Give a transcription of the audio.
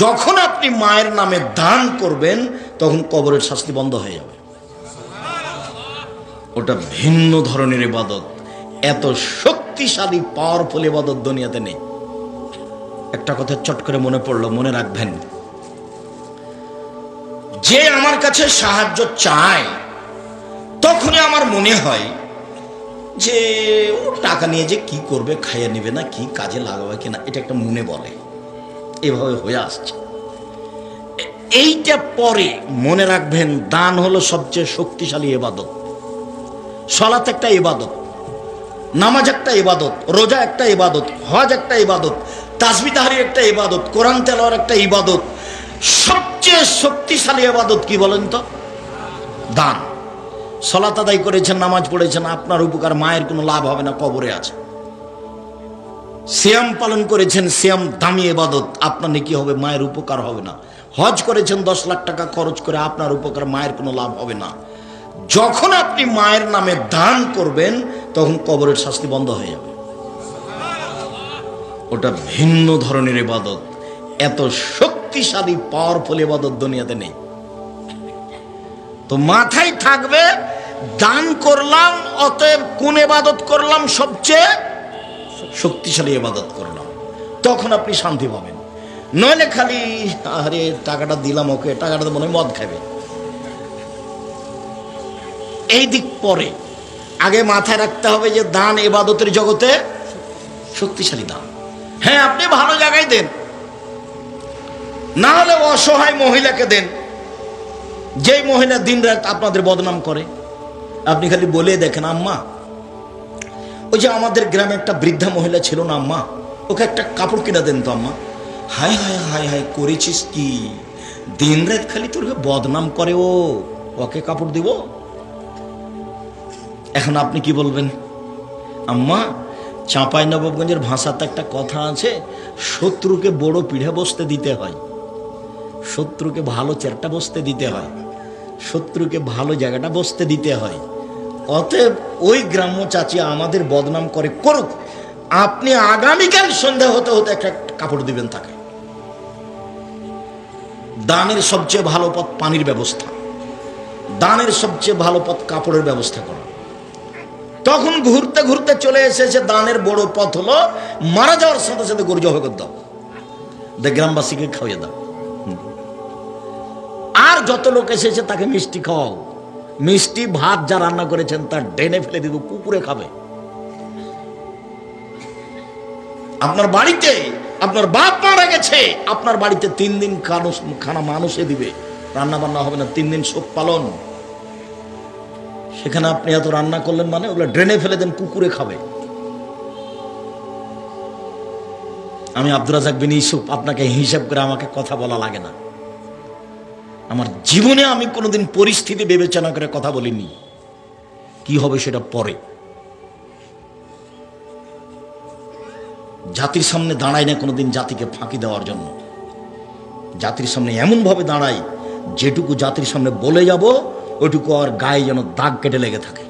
যখন আপনি মায়ের নামে দান করবেন, তখন কবরের শাস্তি বন্ধ হয়ে যাবে। ওটা ভিন্ন ধরনের ইবাদত। এত শক্তিশালী পাওয়ারফুল ইবাদত দুনিয়াতে নেই। একটা কথা চট করে মনে পড়ল, মনে রাখবেন। যে আমার কাছে সাহায্য চায়, তখনই আমার মনে হয় যে ও টাকা নিয়ে যে কি করবে, খাইয়ে নেবে না, কি কাজে লাগাবে কিনা, এটা একটা মনে বলে। এভাবে হয়ে আসছে। এইটা পরে মনে রাখবেন, দান হলো সবচেয়ে শক্তিশালী এবাদত। সলাত একটা ইবাদত নামাজ একটা ইবাদত রোজা একটা ইবাদত হজ একটা ইবাদত তাসবি তাহারি একটা ইবাদত কোরআন তেলাওয়ার একটা ইবাদত সবচেয়ে শক্তিশালী ইবাদত কি বলেন তো? দান। সলাত আদায় করেছেন, নামাজ পড়েছেন, আপনার উপকার, মায়ের কোনো লাভ হবে না, কবরে আছে। সিয়াম পালন করেছেন, সিয়াম দামি এবাদত। আপনার নাকি হবে, মায়ের উপকার হবে না। হজ করেছেন, দশ লাখ টাকা খরচ করে আপনার উপকার, মায়ের কোনো লাভ হবে না। যখন আপনি মায়ের নামে দান করবেন, তখন কবরের শাস্তি বন্ধ হয়ে যাবে। ওটা ভিন্ন ধরনের ইবাদত এত শক্তিশালী পাওয়ারফুল এবাদত দুনিয়াতে নেই। তো মাথায় থাকবে, দান করলাম, অতএব কোন এবাদত করলাম সবচেয়ে শক্তিশালী ইবাদত করলাম তখন আপনি শান্তি পাবেন। নইলে খালি, আরে টাকাটা দিলাম, ওকে, টাকাটা মনে মদ খাবে এই দিক পরে আগে মাথায় রাখতে হবে যে দান এবাদতের জগতে শক্তিশালী দান। হ্যাঁ আপনি ভালো জায়গায় দেন। না হলে অসহায় মহিলাকে দেন। যেই মহিলা দিন রাত আপনাদের বদনাম করে, আপনি খালি বলে দেখেন, আম্মা ওই যে আমাদের গ্রামে একটা বৃদ্ধা মহিলা ছিল না, আম্মা? ওকে একটা কাপড় কিনা দেন তো, আম্মা। হায় হায় হায় হায়, করেছিস কি? দিন রাত খালি তোরকে বদনাম করে ও। ওকে কাপড় দিব? এখন আপনি কি বলবেন? আম্মা চাঁপাই নবাবগঞ্জের ভাষাতে একটা কথা আছে, শত্রুকে বড় পিঠে বসতে দিতে হয়। শত্রুকে ভালো চেরটা বসতে দিতে হয়। শত্রুকে ভালো জায়গাটা বসতে দিতে হয়। অতএব ওই গ্রাম্য চাচি আমাদের বদনাম করে করুক। আপনি আগামীকাল সন্ধ্যা হতে হতে একটা কাপড় দিবেন তাকে। দানের সবচেয়ে ভালো পথ পানির ব্যবস্থা। দানের সবচেয়ে ভালো পথ কাপড়ের ব্যবস্থা করা। তখন ঘুরতে ঘুরতে চলে এসেছে, দানের বড় পথ হলো মারা যাওয়ার সাথে সাথে গরু জবাই করে দাও। গ্রামবাসীকে খাওয়িয়ে দাও। আর যত লোক এসেছে তাকে মিষ্টি খাওয়াও। মিষ্টি ভাত যা রান্না করেছেন, তার ডেনে ফেলে দিব, কুকুরে খাবে। আপনার বাড়িতে, আপনার বাপ মারা গেছে, আপনার বাড়িতে তিন দিন খানা মানুষে দিবে। রান্না বান্না হবে না, তিন দিন শোক পালন। সেখানে আপনি এত রান্না করলেন মানে ওগুলো ড্রেনে ফেলে দেন, কুকুরে খাবে। আমি আব্দুর রাজাক বিন ইসুফ আপনাকে হিসাব করে আমাকে কথা বলা লাগে না। আমার জীবনে আমি কোনোদিন পরিস্থিতি বিবেচনা করে কথা বলিনি। কি হবে সেটা পরে। জাতির সামনে দাঁড়াই না কোনোদিন জাতিকে ফাঁকি দেওয়ার জন্য। জাতির সামনে এমনভাবে দাঁড়াই যেটুকু জাতির সামনে বলে যাব ওইটুকু আর গায়ে যেন দাগ কেটে লেগে থাকে।